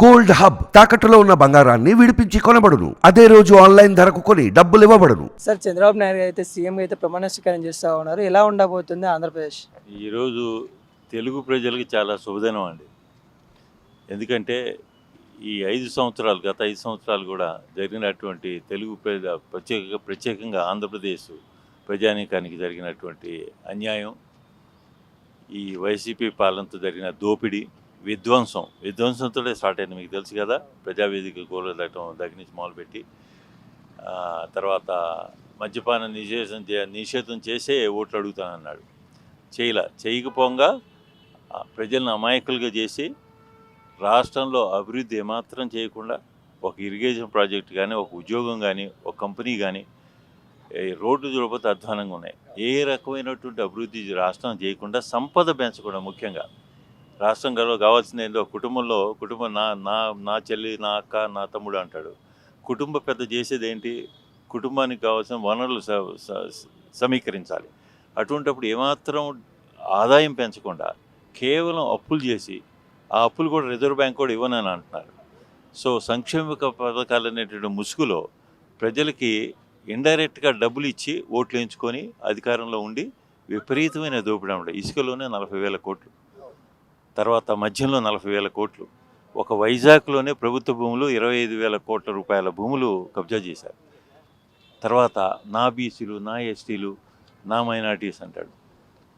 Gold hub తాకట్టులో ఉన్న బంగారాన్ని విడిపించి కొనబడును. అదే రోజు ఆన్లైన్ ధరకు కొని డబ్బులు ఇవ్వబడును. సార్ చంద్రబాబు నాయుడు గారు అయితే సీఎం అయితే ప్రమాణ స్వీకారం చేస్తూ ఉన్నారు. ఎలా ఉండబోతుంది ఆంధ్రప్రదేశ్? ఈరోజు తెలుగు ప్రజలకి చాలా శుభదినం అండి. ఎందుకంటే ఈ ఐదు సంవత్సరాలు గత ఐదు సంవత్సరాలు కూడా జరిగినటువంటి తెలుగు ప్రజ ప్రత్యేక ప్రత్యేకంగా ఆంధ్రప్రదేశ్ ప్రజానీకానికి జరిగినటువంటి అన్యాయం ఈ వైసీపీ పాలనతో జరిగిన దోపిడీ విధ్వంసం. విధ్వంసంతోనే స్టార్ట్ అయింది మీకు తెలుసు కదా. ప్రజావేదిక కూలదటం దగ్గర నుంచి మొదలుపెట్టి తర్వాత మద్యపాన నిషేధం నిషేధం చేసే ఓట్లు అడుగుతానన్నాడు. చేయల చేయకపోగా ప్రజలను అమాయకులుగా చేసి రాష్ట్రంలో అభివృద్ధి ఏమాత్రం చేయకుండా ఒక ఇరిగేషన్ ప్రాజెక్ట్ కానీ ఒక ఉద్యోగం కానీ ఒక కంపెనీ కానీ రోడ్డు చూడకపోతే అధ్వానంగా ఉన్నాయి. ఏ రకమైనటువంటి అభివృద్ధి రాష్ట్రం చేయకుండా సంపద పెంచకుండా ముఖ్యంగా రాష్ట్రం గర్వ కావాల్సిన ఏందో కుటుంబంలో కుటుంబం నా నా నా చెల్లి నా అక్క నా తమ్ముడు అంటాడు. కుటుంబ పెద్ద చేసేది ఏంటి? కుటుంబానికి కావాల్సిన వనరులు స- స- సమీకరించాలి. అటువంటప్పుడు ఏమాత్రం ఆదాయం పెంచకుండా కేవలం అప్పులు చేసి ఆ అప్పులు కూడా రిజర్వ్ బ్యాంక్ కూడా ఇవ్వనని అంటున్నారు. సో సంక్షేమ పథకాలు అనేటువంటి ముసుగులో ప్రజలకి ఇండైరెక్ట్గా డబ్బులు ఇచ్చి ఓట్లు వేయించుకొని అధికారంలో ఉండి విపరీతమైన దోపిడీ ఇసుకలోనే నలభై వేల కోట్లు. తర్వాత మధ్యలో నలభై వేల కోట్లు. ఒక వైజాగ్లోనే ప్రభుత్వ భూములు ఇరవై ఐదు వేల కోట్ల రూపాయల భూములు కబ్జా చేశారు. తర్వాత నా బీసీలు నా ఎస్టీలు నా మైనార్టీస్ అంటాడు.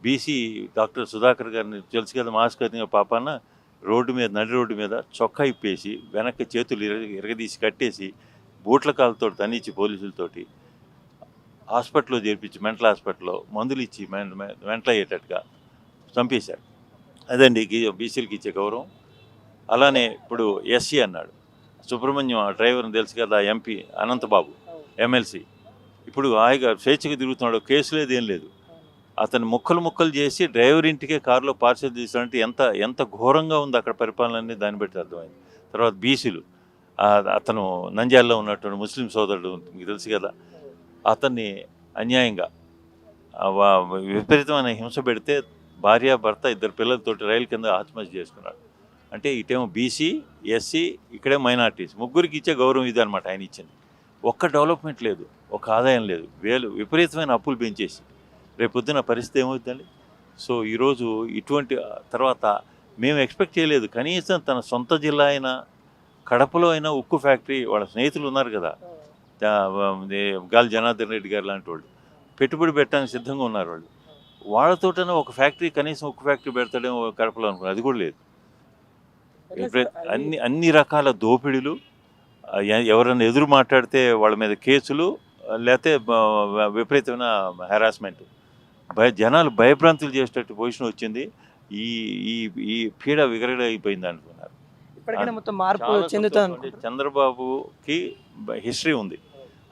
బీసీ డాక్టర్ సుధాకర్ గారిని తెలుసు కదా మాస్క్ కట్టిన పాపాన రోడ్డు మీద నడి రోడ్డు మీద చొక్కా ఇప్పేసి వెనక్కి చేతులు ఇరగ ఇరగదీసి కట్టేసి బూట్ల కాలతో తనిచ్చి పోలీసులతోటి హాస్పిటల్లో చేర్పించి మెంటల్ హాస్పిటల్లో మందులు ఇచ్చి మెంట్ మెంటల్ అయ్యేటట్టుగా చంపేశారు. అదండి బీసీలకి ఇచ్చే గౌరవం. అలానే ఇప్పుడు ఎస్సీ అన్నాడు. సుబ్రహ్మణ్యం ఆ డ్రైవర్ని తెలుసు కదా ఎంపీ అనంతబాబు ఎమ్మెల్సీ. ఇప్పుడు హాయిగా స్వేచ్ఛగా తిరుగుతున్నాడు కేసు లేదు ఏం లేదు. అతను ముక్కలు ముక్కలు చేసి డ్రైవర్ ఇంటికే కారులో పార్సల్ తీసాడంటే ఎంత ఎంత ఘోరంగా ఉంది అక్కడ పరిపాలన అనేది దాన్ని బట్టి అర్థమైంది. తర్వాత బీసీలు అతను నంద్యాలలో ఉన్నటువంటి ముస్లిం సోదరుడు మీకు తెలుసు కదా అతన్ని అన్యాయంగా విపరీతమైన హింస పెడితే భార్య భర్త ఇద్దరు పిల్లలతోటి రైలు కింద ఆత్మహత్య చేసుకున్నాడు. అంటే ఇటేమో బీసీ ఎస్సీ ఇక్కడే మైనార్టీస్. ముగ్గురికి ఇచ్చే గౌరవం ఇది అనమాట ఆయన ఇచ్చింది. ఒక్క డెవలప్మెంట్ లేదు ఒక ఆదాయం లేదు. వేలు విపరీతమైన అప్పులు పెంచేసి. రేపొద్దున పరిస్థితి ఏమవుతుందండి? సో ఈరోజు ఇటువంటి తర్వాత మేము ఎక్స్పెక్ట్ చేయలేదు. కనీసం తన సొంత జిల్లా అయినా కడపలో అయినా ఉక్కు ఫ్యాక్టరీ వాళ్ళ స్నేహితులు ఉన్నారు కదా. గాలి జనార్దన్ రెడ్డి గారు లాంటి వాళ్ళు. పెట్టుబడి పెట్టడానికి సిద్ధంగా ఉన్నారు వాళ్ళు. వాళ్ళతోటనే ఒక ఫ్యాక్టరీ కనీసం ఉక్కు ఫ్యాక్టరీ పెడతాడేమో కడపలో అనుకున్నారు అది కూడా లేదు. అన్ని అన్ని రకాల దోపిడీలు ఎవరైనా ఎదురు మాట్లాడితే వాళ్ళ మీద కేసులు లేకపోతే విపరీతమైన హెరాస్మెంట్ భయ జనాలు భయభ్రాంతులు చేసేటట్టు పొజిషన్ వచ్చింది. ఈ ఈ ఈ పీడ విగరడ అయిపోయింది అనుకున్నారు. చంద్రబాబుకి హిస్టరీ ఉంది.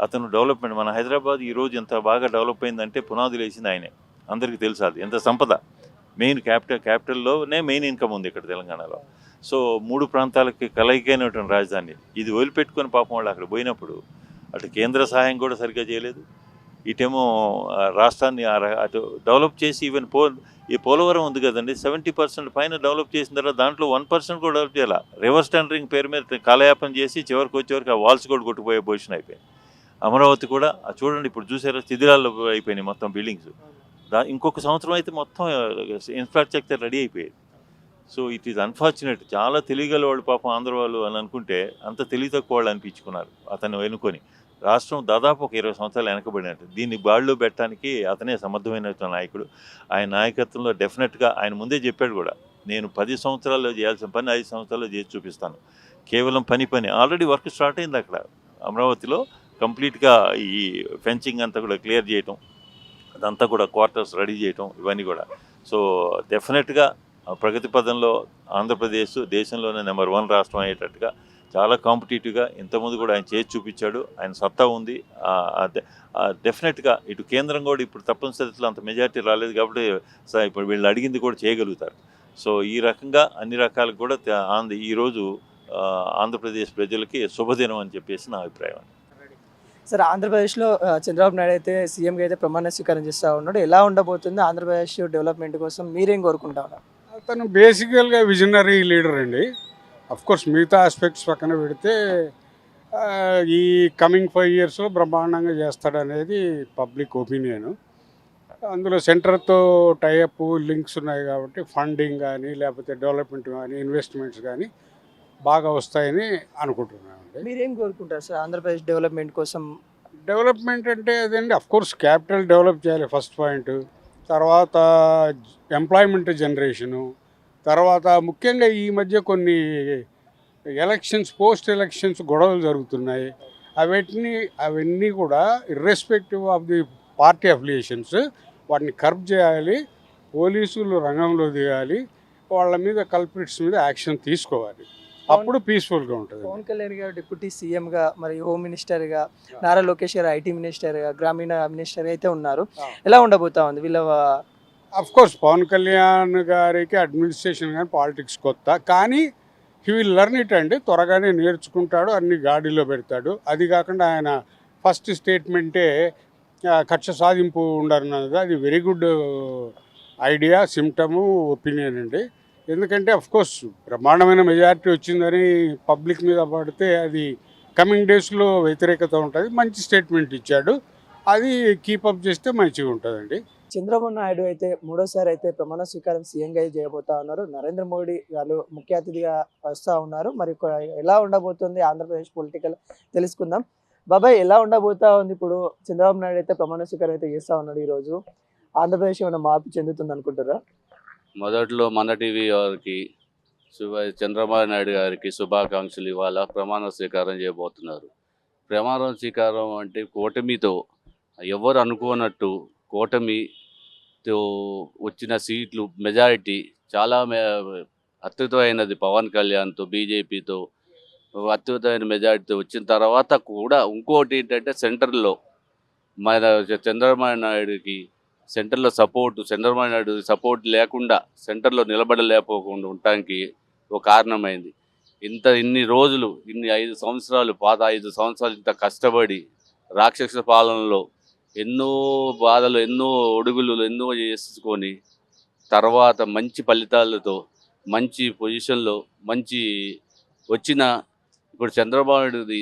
అతను డెవలప్మెంట్ మన హైదరాబాద్ ఈ రోజు ఎంత బాగా డెవలప్ అయిందంటే పునాదులు వేసింది ఆయనే. అందరికీ తెలుసు అది. ఎంత సంపద? మెయిన్ క్యాపిటల్ క్యాపిటల్లోనే మెయిన్ ఇన్కమ్ ఉంది ఇక్కడ తెలంగాణలో. సో మూడు ప్రాంతాలకి కలయికైనటువంటి రాజధాని. ఇది వదిలిపెట్టుకొని పాపం వాళ్ళు అక్కడ పోయినప్పుడు అటు కేంద్ర సహాయం కూడా సరిగ్గా చేయలేదు. ఇటేమో ఆ, రాష్ట్రాన్ని అటు డెవలప్ చేసి ఈవెన్ పో ఈ పోలవరం ఉంది కదండి సెవెంటీ పర్సెంట్ పైన డెవలప్ చేసిన తర్వాత దాంట్లో వన్ పర్సెంట్ కూడా డెవలప్ చేయాలి? రివర్స్ టెండరింగ్ పేరు మీద కాలయాపన చేసి చివరికి వచ్చేవరకు ఆ వాల్స్ కూడా కొట్టుకుపోయే పొజిషన్ అయిపోయింది. అమరావతి కూడా చూడండి ఇప్పుడు చూసారా శిథిరాల్లో అయిపోయినాయి మొత్తం బిల్డింగ్స్. దా ఇంకొక సంవత్సరం అయితే మొత్తం ఇన్ఫ్రాస్ట్రక్చర్ రెడీ అయిపోయేది. సో ఇట్ ఈస్ అన్ఫార్చునేట్ చాలా తెలియగల వాళ్ళు పాపం ఆంధ్ర వాళ్ళు అని అనుకుంటే అంత తెలివి తక్కువ వాళ్ళు అనిపించుకున్నారు అతను వెనుకొని రాష్ట్రం దాదాపు ఒక ఇరవై సంవత్సరాలు వెనకబడినట్టు. దీన్ని బాళ్ళు పెట్టడానికి అతనే సమర్థమైన నాయకుడు. ఆయన నాయకత్వంలో డెఫినెట్గా ఆయన ముందే చెప్పాడు కూడా. నేను పది సంవత్సరాల్లో చేయాల్సిన పని ఐదు సంవత్సరాల్లో చేసి చూపిస్తాను. కేవలం పని పని. ఆల్రెడీ వర్క్ స్టార్ట్ అయింది అక్కడ. అమరావతిలో కంప్లీట్గా ఈ ఫెన్సింగ్ అంతా కూడా క్లియర్ చేయటం. అదంతా కూడా క్వార్టర్స్ రెడీ చేయటం ఇవన్నీ కూడా. సో డెఫినెట్గా ప్రగతి పదంలో ఆంధ్రప్రదేశ్ దేశంలోనే నెంబర్ వన్ రాష్ట్రం అయ్యేటట్టుగా చాలా కాంపిటేటివ్గా ఇంతకుముందు కూడా ఆయన చేసి చూపించాడు. ఆయన సత్తా ఉంది. డెఫినెట్గా ఇటు కేంద్రం కూడా ఇప్పుడు తప్పనిసరిలో అంత మెజారిటీ రాలేదు కాబట్టి సార్ ఇప్పుడు వీళ్ళు అడిగింది కూడా చేయగలుగుతారు. సో ఈ రకంగా అన్ని రకాలు కూడా ఆంధ్ర ఈరోజు ఆంధ్రప్రదేశ్ ప్రజలకి శుభదినం అని చెప్పేసి నా అభిప్రాయం సార్ ఆంధ్రప్రదేశ్లో చంద్రబాబు నాయుడు అయితే సీఎంగా అయితే ప్రమాణ స్వీకారం చేస్తూ ఉన్నాడు. ఎలా ఉండబోతుంది ఆంధ్రప్రదేశ్ డెవలప్మెంట్ కోసం మీరేం కోరుకుంటా ఉన్నారు అతను బేసికల్గా విజనరీ లీడర్ అండి. కోర్స్ మిగతా ఆస్పెక్ట్స్ పక్కన పెడితే ఈ కమింగ్ ఫైవ్ ఇయర్స్లో బ్రహ్మాండంగా చేస్తాడనేది పబ్లిక్ ఒపీనియన్ అందులో సెంటర్తో టైఅప్ లింక్స్ ఉన్నాయి కాబట్టి ఫండింగ్ కానీ లేకపోతే డెవలప్మెంట్ కానీ ఇన్వెస్ట్మెంట్స్ కానీ బాగా వస్తాయని అనుకుంటున్నామండి. మీరేం కోరుకుంటారు సార్? ఆంధ్రప్రదేశ్ డెవలప్మెంట్ కోసం? డెవలప్మెంట్ అంటే అదండి. కోర్స్ క్యాపిటల్ డెవలప్ చేయాలి ఫస్ట్ పాయింట్ తర్వాత ఎంప్లాయ్మెంట్ జనరేషను తర్వాత ముఖ్యంగా ఈ మధ్య కొన్ని ఎలక్షన్స్ పోస్ట్ ఎలక్షన్స్ గొడవలు జరుగుతున్నాయి. అవన్నీ అవన్నీ కూడా irrespective of the party affiliations వాటిని కర్బ్ చేయాలి పోలీసులు రంగంలో దిగాలి వాళ్ళ మీద కల్ప్రిట్స్ మీద యాక్షన్ తీసుకోవాలి. అప్పుడు పీస్ఫుల్గా ఉంటుంది. పవన్ కళ్యాణ్ గారు డిప్యూటీ సీఎంగా మరి హోమ్ మినిస్టర్గా నారా లోకేష్ గారు ఐటీ మినిస్టర్గా గ్రామీణ మినిస్టర్ అయితే ఉన్నారు. ఎలా ఉండబోతా ఉంది? వీళ్ళ అఫ్ కోర్స్ పవన్ కళ్యాణ్ గారికి అడ్మినిస్ట్రేషన్ కానీ పాలిటిక్స్ కొత్త కానీ హీ విల్ లెర్న్ ఇట్ అండి త్వరగానే నేర్చుకుంటాడు అన్ని గాడిలో పెడతాడు. అది కాకుండా ఆయన ఫస్ట్ స్టేట్మెంటే కక్ష సాధింపు ఉండన్నది అది వెరీ గుడ్ ఐడియా సిమ్టము ఒపీనియన్ అండి. ఎందుకంటే అఫ్కోర్స్ బ్రహ్మాండమైన మెజారిటీ వచ్చిందని పబ్లిక్ మీద పడితే అది కమింగ్ డేస్లో వ్యతిరేకత ఉంటుంది. మంచి స్టేట్మెంట్ ఇచ్చాడు. అది కీపప్ చేస్తే మంచిగా ఉంటుందండి. చంద్రబాబు నాయుడు అయితే మూడోసారి అయితే ప్రమాణ స్వీకారం సీఎంగా అయితే చేయబోతా ఉన్నారు. నరేంద్ర మోడీ గారు ముఖ్య అతిథిగా వస్తూ ఉన్నారు. మరి ఎలా ఉండబోతుంది ఆంధ్రప్రదేశ్ పొలిటికల్ తెలుసుకుందాం. బాబాయ్ ఎలా ఉండబోతా ఉంది ఇప్పుడు? చంద్రబాబు నాయుడు అయితే ప్రమాణ స్వీకారం అయితే చేస్తూ ఉన్నాడు ఈ రోజు ఆంధ్రప్రదేశ్ ఏమైనా మార్పు చెందుతుంది అనుకుంటారా మొదట్లో మన టీవీ వారికి చంద్రబాబు నాయుడు గారికి శుభాకాంక్షలు ఇవాళ ప్రమాణ స్వీకారం చేయబోతున్నారు. ప్రమాణ స్వీకారం అంటే కూటమితో ఎవరు అనుకోనట్టు కూటమితో వచ్చిన సీట్లు మెజారిటీ చాలా అత్యుతమైనది. పవన్ కళ్యాణ్తో బీజేపీతో అత్యుతమైన మెజారిటీతో వచ్చిన తర్వాత కూడా ఇంకోటి ఏంటంటే సెంటర్లో మన చంద్రబాబు నాయుడుకి సెంటర్లో సపోర్ట్ చంద్రబాబు నాయుడు సపోర్ట్ లేకుండా సెంటర్లో నిలబడలేకపోకుండా ఉండటానికి ఒక కారణమైంది. ఇంత ఇన్ని రోజులు ఇన్ని ఐదు సంవత్సరాలు పాత ఐదు సంవత్సరాలు ఇంత కష్టపడి రాక్షస పాలనలో ఎన్నో బాధలు ఎన్నో ఒడుగులు ఎన్నో చేసుకొని తర్వాత మంచి ఫలితాలతో మంచి పొజిషన్లో మంచి వచ్చిన ఇప్పుడు చంద్రబాబు నాయుడుది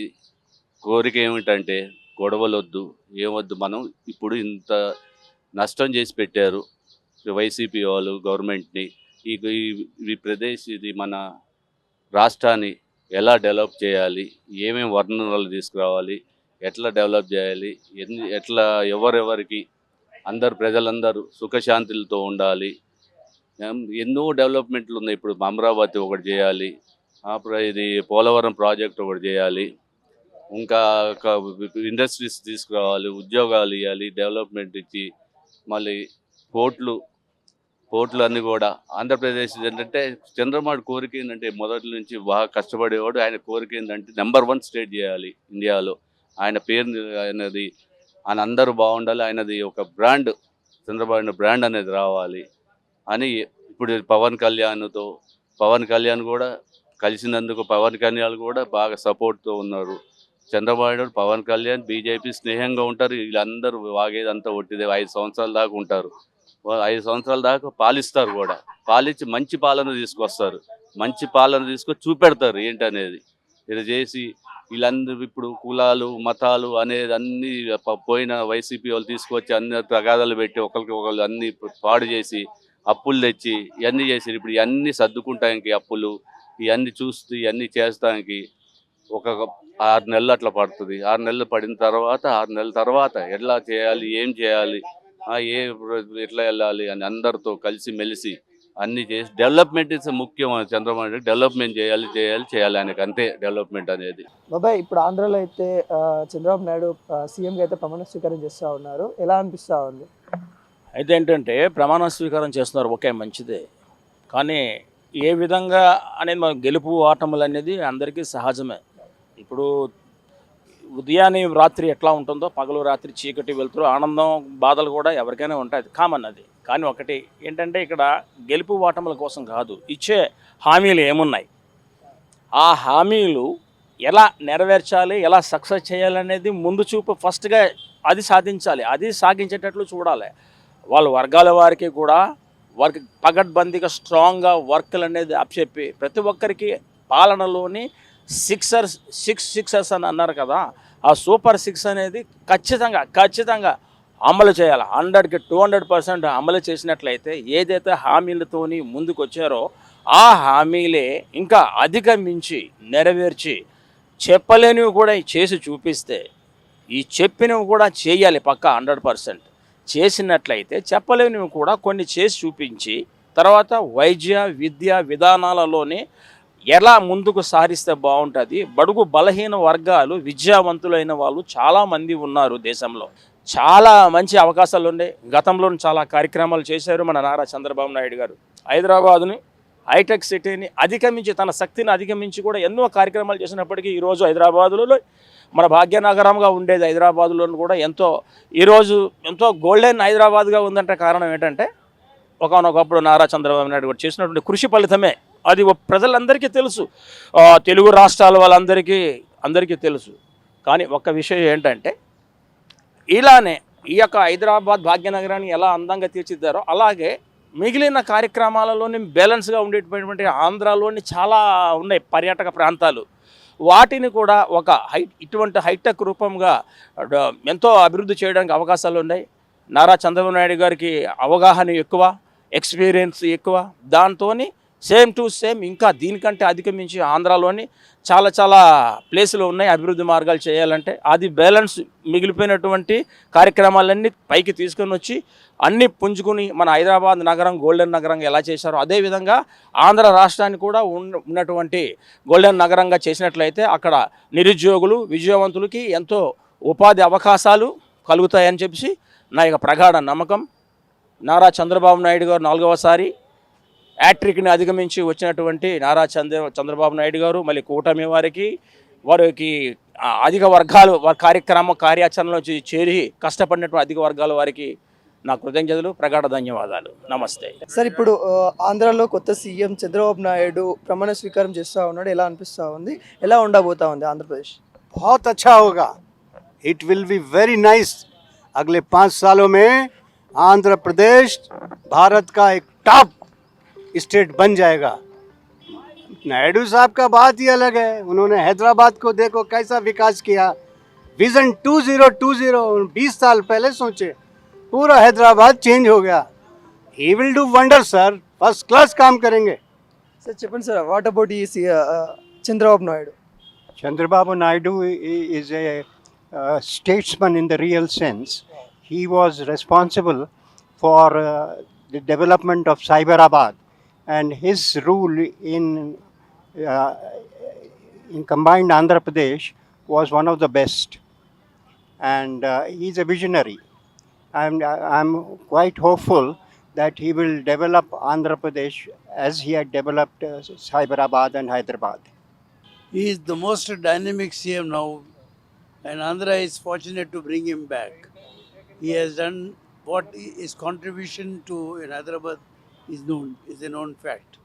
కోరిక ఏమిటంటే గొడవలొద్దు ఏమొద్దు మనం ఇప్పుడు ఇంత నష్టం చేసి పెట్టారు వైసీపీ వాళ్ళు గవర్నమెంట్ని. ఈ ఈ- ప్రదేశ్ ఇది మన రాష్ట్రాన్ని ఎలా డెవలప్ చేయాలి ఏమేమి వర్ణనలు తీసుకురావాలి ఎట్లా డెవలప్ చేయాలి ఎన్ని ఎట్లా ఎవరెవరికి అందరు ప్రజలందరూ సుఖశాంతులతో ఉండాలి. ఎన్నో డెవలప్మెంట్లు ఉన్నాయి. ఇప్పుడు అమరావతి ఒకటి చేయాలి అప్పుడు ఇది పోలవరం ప్రాజెక్ట్ ఒకటి చేయాలి. ఇంకా ఇండస్ట్రీస్ తీసుకురావాలి ఉద్యోగాలు ఇవ్వాలి డెవలప్మెంట్ ఇచ్చి మళ్ళీ పోర్ట్లు పోర్ట్లు అన్నీ కూడా ఆంధ్రప్రదేశ్ ఏంటంటే చంద్రబాబు కోరిక ఏంటంటే మొదటి నుంచి బాగా కష్టపడేవాడు. ఆయన కోరిక ఏంటంటే నెంబర్ వన్ స్టేట్ చేయాలి ఇండియాలో. ఆయన పేరు అనేది ఆయన అందరూ బాగుండాలి ఆయనది ఒక బ్రాండ్ చంద్రబాబు బ్రాండ్ అనేది రావాలి అని ఇప్పుడు పవన్ కళ్యాణ్తో పవన్ కళ్యాణ్ కూడా కలిసినందుకు పవన్ కళ్యాణ్ కూడా బాగా సపోర్ట్తో ఉన్నారు. చంద్రబాబు నాయుడు పవన్ కళ్యాణ్ బీజేపీ స్నేహంగా ఉంటారు. వీళ్ళందరూ వాగేదంతా ఒట్టిదే. ఐదు సంవత్సరాల దాకా ఉంటారు. ఐదు సంవత్సరాల దాకా పాలిస్తారు కూడా. పాలించి మంచి పాలన తీసుకొస్తారు. మంచి పాలన తీసుకొని చూపెడతారు ఏంటనేది. ఇది చేసి వీళ్ళందరూ ఇప్పుడు కులాలు మతాలు అనేది అన్ని పోయిన వైసీపీ వాళ్ళు తీసుకొచ్చి అన్ని తగాదాలు పెట్టి ఒకరికి ఒకళ్ళు అన్ని పాడు చేసి అప్పులు తెచ్చి ఇవన్నీ చేసి ఇప్పుడు ఇవన్నీ సర్దుకుంటానికి అప్పులు ఇవన్నీ చూస్తూ ఇవన్నీ చేస్తానికి ఒక ఆరు నెలలు అట్లా పడుతుంది. ఆరు నెలలు పడిన తర్వాత ఆరు నెలల తర్వాత ఎట్లా చేయాలి ఏం చేయాలి ఆ, ఏ ఎట్లా వెళ్ళాలి అని అందరితో కలిసి మెలిసి అన్ని చేసి డెవలప్మెంట్ ఇస్ ముఖ్యం చంద్రబాబు నాయుడు డెవలప్మెంట్ చేయాలి చేయాలి చేయాలి ఆయనకి అంతే డెవలప్మెంట్ అనేది. బాబాయ్ ఇప్పుడు ఆంధ్రాలో అయితే చంద్రబాబు నాయుడు సీఎంగా అయితే ప్రమాణ స్వీకారం చేస్తూ ఉన్నారు. ఎలా అనిపిస్తా ఉంది? అయితే ఏంటంటే ప్రమాణ స్వీకారం చేస్తున్నారు. ఓకే మంచిదే. కానీ ఏ విధంగా అనేది మన గెలుపు ఆటములు అనేది అందరికీ సహజమే. ఇప్పుడు ఉదయాన్నే రాత్రి ఎట్లా ఉంటుందో పగలు రాత్రి చీకటి వెళ్తురు ఆనందం బాధలు కూడా ఎవరికైనా ఉంటాయి. కామన్ అది. కానీ ఒకటి ఏంటంటే ఇక్కడ గెలుపు ఓటముల కోసం కాదు ఇచ్చే హామీలు ఏమున్నాయి? ఆ హామీలు ఎలా నెరవేర్చాలి ఎలా సక్సెస్ చేయాలనేది ముందు చూపు ఫస్ట్గా అది సాధించాలి. అది సాగించేటట్లు చూడాలి. వాళ్ళ వర్గాల వారికి కూడా వారికి పగడ్బందీగా స్ట్రాంగ్గా వర్క్లు అనేది అప్పచెప్పి ప్రతి ఒక్కరికి పాలనలోని సిక్సర్స్ సిక్స్ సిక్సర్స్ అని అన్నారు కదా ఆ సూపర్ సిక్స్ అనేది ఖచ్చితంగా ఖచ్చితంగా అమలు చేయాలి. హండ్రెడ్కి టూ హండ్రెడ్ పర్సెంట్ అమలు చేసినట్లయితే ఏదైతే హామీలతోని ముందుకు వచ్చారో ఆ హామీలే ఇంకా అధిగమించి నెరవేర్చి చెప్పలేనివి కూడా చేసి చూపిస్తే ఈ చెప్పినవి కూడా చేయాలి పక్క హండ్రెడ్ పర్సెంట్. చేసినట్లయితే చెప్పలేనివి కూడా కొన్ని చేసి చూపించి తర్వాత వైద్య విద్య విధానాలలోనే ఎలా ముందుకు సారిస్తే బాగుంటుంది? బడుగు బలహీన వర్గాలు విద్యావంతులైన వాళ్ళు చాలామంది ఉన్నారు దేశంలో. చాలా మంచి అవకాశాలు ఉన్నాయి గతంలో చాలా కార్యక్రమాలు చేశారు మన నారా చంద్రబాబు నాయుడు గారు. హైదరాబాదుని హైటెక్ సిటీని అధిగమించి తన శక్తిని అధిగమించి కూడా ఎన్నో కార్యక్రమాలు చేసినప్పటికీ ఈరోజు హైదరాబాదులో మన భాగ్యనగరంగా ఉండేది హైదరాబాదులో కూడా ఎంతో ఈరోజు ఎంతో గోల్డెన్ హైదరాబాద్గా ఉందంటే కారణం ఏంటంటే ఒకనొకప్పుడు నారా చంద్రబాబు నాయుడు గారు చేసినటువంటి కృషి ఫలితమే. అది ప్రజలందరికీ తెలుసు. తెలుగు రాష్ట్రాల వాళ్ళందరికీ అందరికీ తెలుసు. కానీ ఒక్క విషయం ఏంటంటే ఇలానే ఈ యొక్క హైదరాబాద్ భాగ్యనగరాన్ని ఎలా అందంగా తీర్చిద్దారో అలాగే మిగిలిన కార్యక్రమాలలోని బ్యాలెన్స్గా ఉండేటటువంటి ఆంధ్రాలోని చాలా ఉన్నాయి పర్యాటక ప్రాంతాలు. వాటిని కూడా ఒక హై ఇటువంటి హైటెక్ రూపంగా ఎంతో అభివృద్ధి చేయడానికి అవకాశాలు ఉన్నాయి. నారా చంద్రబాబు నాయుడు గారికి అవగాహన ఎక్కువ ఎక్స్పీరియన్స్ ఎక్కువ. దాంతోని సేమ్ టు సేమ్ ఇంకా దీనికంటే అధిగమించి ఆంధ్రాలోని చాలా చాలా ప్లేసులు ఉన్నాయి అభివృద్ధి మార్గాలు చేయాలంటే. అది బ్యాలెన్స్ మిగిలిపోయినటువంటి కార్యక్రమాలన్నీ పైకి తీసుకొని వచ్చి అన్ని పుంజుకుని మన హైదరాబాద్ నగరం గోల్డెన్ నగరంగా ఎలా చేశారో అదేవిధంగా ఆంధ్ర రాష్ట్రాన్ని కూడా ఉన్నటువంటి గోల్డెన్ నగరంగా చేసినట్లయితే అక్కడ నిరుద్యోగులు విజయవంతులకి ఎంతో ఉపాధి అవకాశాలు కలుగుతాయని చెప్పి నా యొక్క ప్రగాఢ నమ్మకం. నారా చంద్రబాబు నాయుడు గారు నాలుగవసారి యాట్రిక్ని అధిగమించి వచ్చినటువంటి నారా చంద్ర చంద్రబాబు నాయుడు గారు మళ్ళీ కూటమి వారికి వారికి ఆ, అధిక వర్గాలు వారి కార్యక్రమ కార్యాచరణలో చే- చేరి కష్టపడినటువంటి అధిక వర్గాల వారికి నా కృతజ్ఞతలు ప్రగాఢ ధన్యవాదాలు నమస్తే సార్ ఇప్పుడు ఆ, ఆంధ్రాలో కొత్త సీఎం చంద్రబాబు నాయుడు ప్రమాణ స్వీకారం చేస్తూ ఉన్నాడు ఎలా అనిపిస్తూ ఉంది ఎలా ఉండబోతా ఉంది ఆంధ్రప్రదేశ్ बहुत अच्छा होगा it will be very nice अगले पाँच सालों में आंध्र प्रदेश भारत का एक टॉप स्टेट बन जाएगा नायडू साहब का बात ही अलग है उन्होंने हैदराबाद को देखो कैसा विकास किया विजन 2020 बीस साल पहले सोचे पूरा हैदराबाद चेंज हो गया he will do wonder sir first class काम करेंगे సార్ చెప్పండి సార్ వాట్ అబౌట్ ఈ సీ- ఆ, Chandrababu Naidu Chandrababu Naidu i- is a uh, statesman in the real sense. He was responsible for uh, the development of Cyberabad, and his rule in uh, in combined Andhra Pradesh was one of the best. And uh, he's a visionary. I'm I'm quite hopeful that he will develop Andhra Pradesh as he had developed uh, Cyberabad and Hyderabad. He is the most dynamic CM now, and Andhra is fortunate to bring him back. He has done what his contribution to in Hyderabad is known, is a known fact.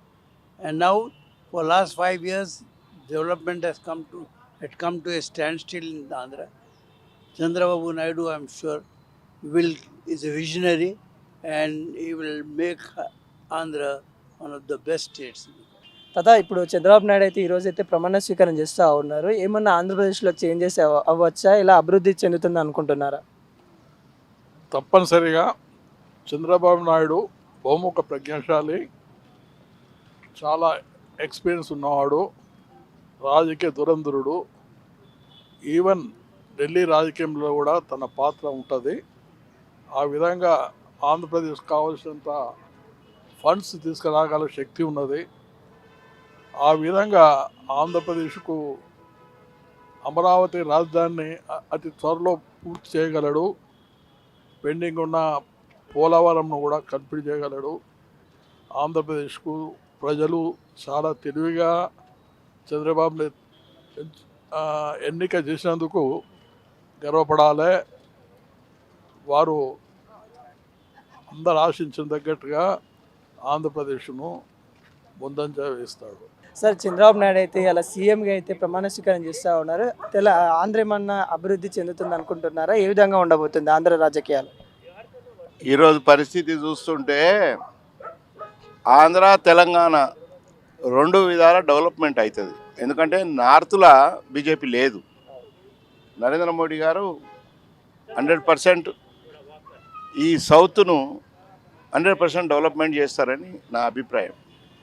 And now, for last five years, development has come to had come to a standstill in Andhra. Chandrababu Naidu, I'm sure, will is a visionary, and he will make Andhra one of the best states. తదా ఇప్పుడు చంద్రబాబు నాయుడు అయితే ఈ రోజు అయితే ప్రమాణ స్వీకారం చేస్తూ ఉన్నారు ఏమన్నా ఆంధ్రప్రదేశ్లో చేంజెస్ అవ- అవ్వచ్చా ఇలా అభివృద్ధి చెందుతుంది అనుకుంటున్నారా తప్పనిసరిగా చంద్రబాబు నాయుడు బహుముఖ ప్రజ్ఞాశాలి. చాలా ఎక్స్పీరియన్స్ ఉన్నవాడు. రాజకీయ దురంధరుడు ఈవెన్ ఢిల్లీ రాజకీయంలో కూడా తన పాత్ర ఉంటుంది. ఆ విధంగా ఆంధ్రప్రదేశ్ కావాల్సినంత ఫండ్స్ తీసుకురాగల శక్తి ఉన్నది. ఆ విధంగా ఆంధ్రప్రదేశ్కు అమరావతి రాజధానిని అతి త్వరలో పూర్తి చేయగలడు. పెండింగ్ ఉన్న పోలవరంను కూడా కంప్లీట్ చేయగలడు. ఆంధ్రప్రదేశ్కు ప్రజలు చాలా తెలివిగా చంద్రబాబు ఎన్నిక చేసినందుకు గర్వపడాలి. వారు అందరు ఆశించిన తగ్గట్టుగా ఆంధ్రప్రదేశ్ను ముందంజ వేస్తాడు. సార్ చంద్రబాబు నాయుడు అయితే ఇలా సీఎంగా అయితే ప్రమాణ స్వీకారం చేస్తూ ఉన్నారు. తెల ఆంధ్ర ఏమన్నా అభివృద్ధి చెందుతుంది అనుకుంటున్నారా ఏ విధంగా ఉండబోతుంది ఆంధ్ర రాజకీయాలు? ఈరోజు పరిస్థితి చూస్తుంటే ఆంధ్ర తెలంగాణ రెండు విధాల డెవలప్మెంట్ అవుతుంది ఎందుకంటే నార్త్లో బీజేపీ లేదు. నరేంద్ర మోడీ గారు హండ్రెడ్ పర్సెంట్ ఈ సౌత్ను హండ్రెడ్ పర్సెంట్ డెవలప్మెంట్ చేస్తారని నా అభిప్రాయం.